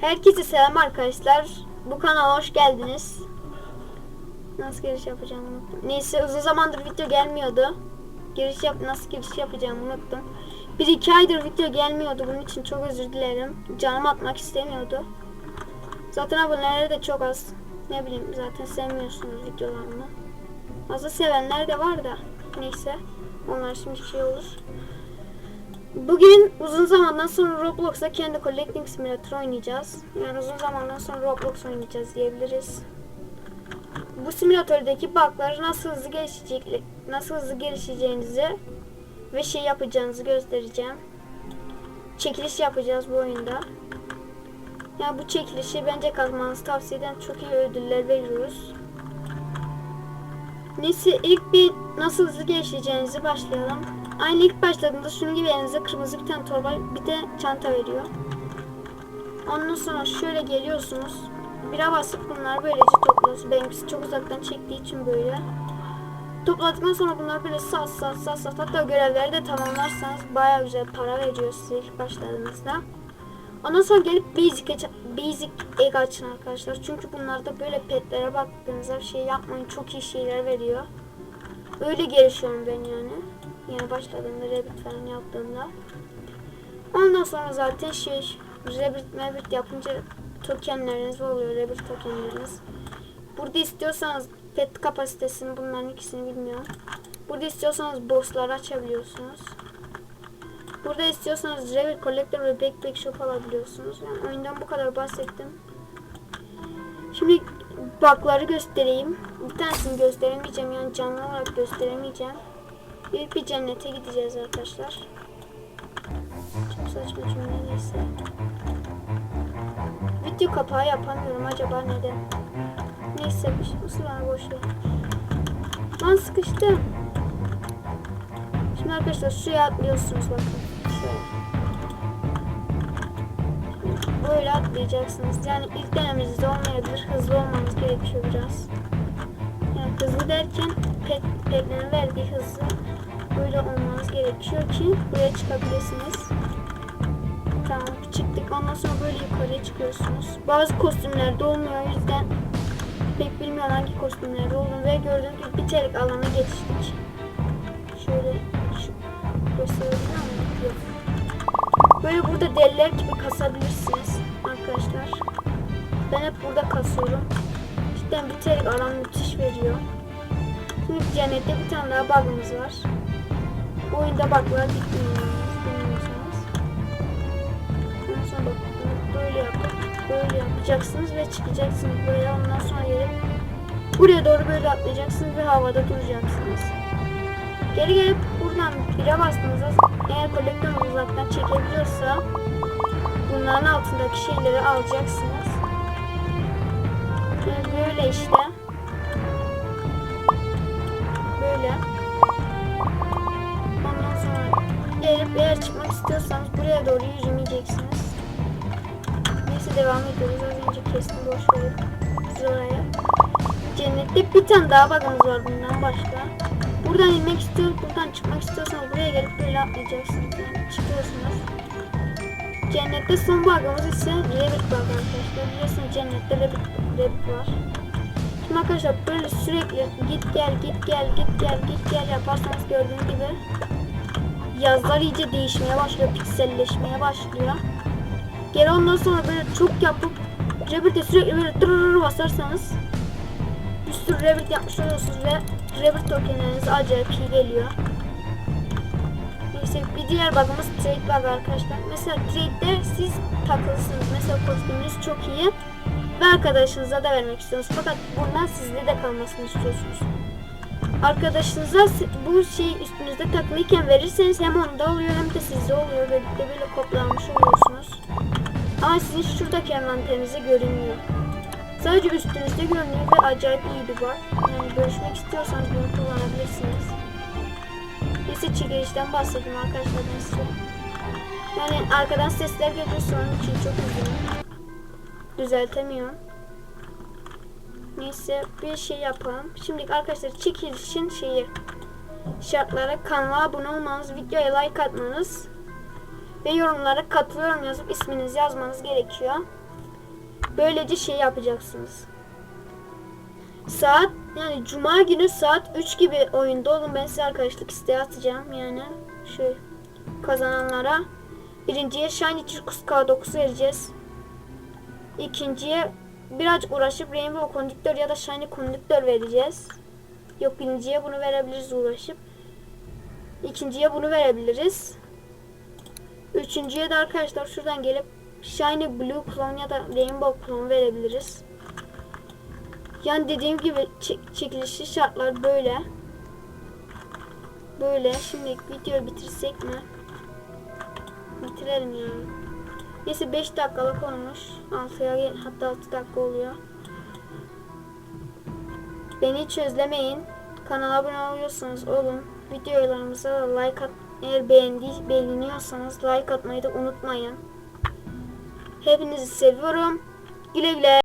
Herkese selam arkadaşlar. Bu kanala hoş geldiniz. Nasıl giriş yapacağımı unuttum. Neyse uzun zamandır video gelmiyordu. Giriş yap nasıl giriş yapacağımı unuttum. Bir iki aydır video gelmiyordu. Bunun için çok özür dilerim. Canım atmak istemiyordu. Zaten aboneleri de çok az. Ne bileyim zaten sevmiyorsunuz videolarımı. Fazla sevenler de var da. Neyse. Onlar şimdi şey olur. Bugün uzun zamandan sonra Roblox'ta kendi Collecting Simulator oynayacağız. Yani uzun zamandan sonra Roblox oynayacağız diyebiliriz. Bu simülatördeki bug'ları nasıl hızlı gelişecek, nasıl hızlı gelişeceğinizi ve şey yapacağınızı göstereceğim. Çekiliş yapacağız bu oyunda. Yani bu çekilişi bence kazmanızı tavsiye ederim. Çok iyi ödüller veriyoruz. Neyse ilk bir nasıl hızlı gelişeceğinizi başlayalım. Aynı ilk başladığında şunun gibi elinize kırmızı bir tane torba bir de çanta veriyor. Ondan sonra şöyle geliyorsunuz. Bira basıp bunları böylece topluyorsunuz. Benimkisi çok uzaktan çektiği için böyle. Topladıktan sonra bunları böyle sat sat sat sat hatta görevleri de tamamlarsanız baya güzel para veriyor size ilk başladığınızda. Ondan sonra gelip basic, basic egg açın arkadaşlar. Çünkü bunlarda böyle petlere baktığınızda bir şey yapmayın çok iyi şeyler veriyor. Öyle gelişiyorum ben yani. Yani başladığımda Rabbit falan yaptığımda. Ondan sonra zaten şey Rabbit Rabbit yapınca tokenleriniz oluyor. Rabbit tokenleriniz. Burada istiyorsanız pet kapasitesini bunların ikisini bilmiyorum. Burada istiyorsanız bossları açabiliyorsunuz. Burada istiyorsanız Rabbit Collector ve Backpack Shop alabiliyorsunuz. Yani oyundan bu kadar bahsettim. Şimdi bug'ları göstereyim. Bir tanesini gösteremeyeceğim yani canlı olarak gösteremeyeceğim. Büyük bir cennete gideceğiz arkadaşlar. Çok saçma cümle neyse. Video kapağı yapamıyorum acaba neden? Neyse bir şey ısılar boş ver. Lan sıkıştım. Şimdi arkadaşlar suya atlıyorsunuz bakın. Şöyle. Böyle atlayacaksınız. Yani ilk denemenizde olmayabilir. Hızlı olmanız gerekiyor biraz. Yani hızlı derken pet, petlerin verdiği hızlı böyle olmanız gerekiyor ki buraya çıkabilirsiniz. Tamam çıktık. Ondan sonra böyle yukarıya çıkıyorsunuz. Bazı kostümlerde olmuyor. O yüzden pek bilmiyorum hangi kostümlerde olduğunu ve gördüğünüz gibi bir telik alana geçtik. Şöyle şu, gösterebilir miyim? Yok. Böyle burada deliler gibi kasabilirsiniz arkadaşlar. Ben hep burada kasıyorum. Cidden bir telik alan müthiş veriyor. Şimdi cennette bir tane daha bug'ımız var. Oyunda bug'lar bunu böyle yapıp böyle yapacaksınız ve çıkacaksınız böyle ondan sonra gelip buraya doğru böyle atlayacaksınız ve havada duracaksınız. Geri gelip buradan bire bastığınızda eğer kolektör uzaktan çekebiliyorsa bunların altındaki şeyleri alacaksınız. Böyle işte. Böyle. Gelip eğer çıkmak istiyorsanız buraya doğru yürümeyeceksiniz. Neyse devam ediyoruz. Az önce kestim boş verin. Oraya. Cennette bir tane daha bug'ımız var bundan başka. Buradan inmek istiyoruz, buradan çıkmak istiyorsanız buraya gelip böyle atlayacaksınız. Yani çıkıyorsunuz. Cennette son bug'ımız ise Rabbit bug arkadaşlar. Biliyorsunuz cennette Rabbit, Rabbit var. Şimdi arkadaşlar böyle sürekli git gel git gel git gel git gel yaparsanız gördüğünüz gibi yazlar iyice değişmeye başlıyor, pikselleşmeye başlıyor. Geri ondan sonra böyle çok yapıp Rabbit'e sürekli böyle tırırır basarsanız bir sürü Rabbit yapmış oluyorsunuz ve Rabbit tokenleriniz acayip iyi geliyor. Neyse bir diğer bug'ımız trade bug arkadaşlar. Mesela trade'de siz takılısınız. Mesela kostümünüz çok iyi ve arkadaşınıza da vermek istiyorsunuz. Fakat bundan sizde de kalmasını istiyorsunuz. Arkadaşınıza bu şeyi üstünüzde takılıyken verirseniz hem onda oluyor hem de sizde oluyor. Birlikte böyle koplanmış oluyorsunuz. Ama sizin şuradaki envanterinizde görünmüyor. Sadece üstünüzde görünüyor ve acayip iyi bir bug. Yani görüşmek istiyorsanız bunu kullanabilirsiniz. Neyse çekilişten bahsedeyim arkadaşlar ben size. Yani arkadan sesler geliyorsa onun için çok üzgünüm. Düzeltemiyorum. Neyse bir şey yapalım. Şimdi arkadaşlar çekilişin şeyi şartlara kanala abone olmanız, videoya like atmanız ve yorumlara katılıyorum yazıp isminizi yazmanız gerekiyor. Böylece şey yapacaksınız. Saat yani cuma günü saat 3 gibi oyunda olun. Ben size arkadaşlık isteği atacağım yani. Şu kazananlara. Birinciye Shiny Circus K9 vereceğiz. İkinciye birazcık uğraşıp Rainbow Conductor ya da Shiny Conductor vereceğiz. Yok birinciye bunu verebiliriz uğraşıp. İkinciye bunu verebiliriz. Üçüncüye de arkadaşlar şuradan gelip Shiny Blue Clone ya da Rainbow Clone verebiliriz. Yani dediğim gibi çek- çekilişli şartlar böyle. Böyle. Şimdi videoyu bitirsek mi? Bitirelim yani. Neyse 5 dakikalık olmuş. 6'ya gel- hatta 6 dakika oluyor. Beni hiç özlemeyin. Kanala abone oluyorsanız olun. Videolarımıza like at. Eğer beğendi, beğeniyorsanız like atmayı da unutmayın. Hepinizi seviyorum. Güle güle.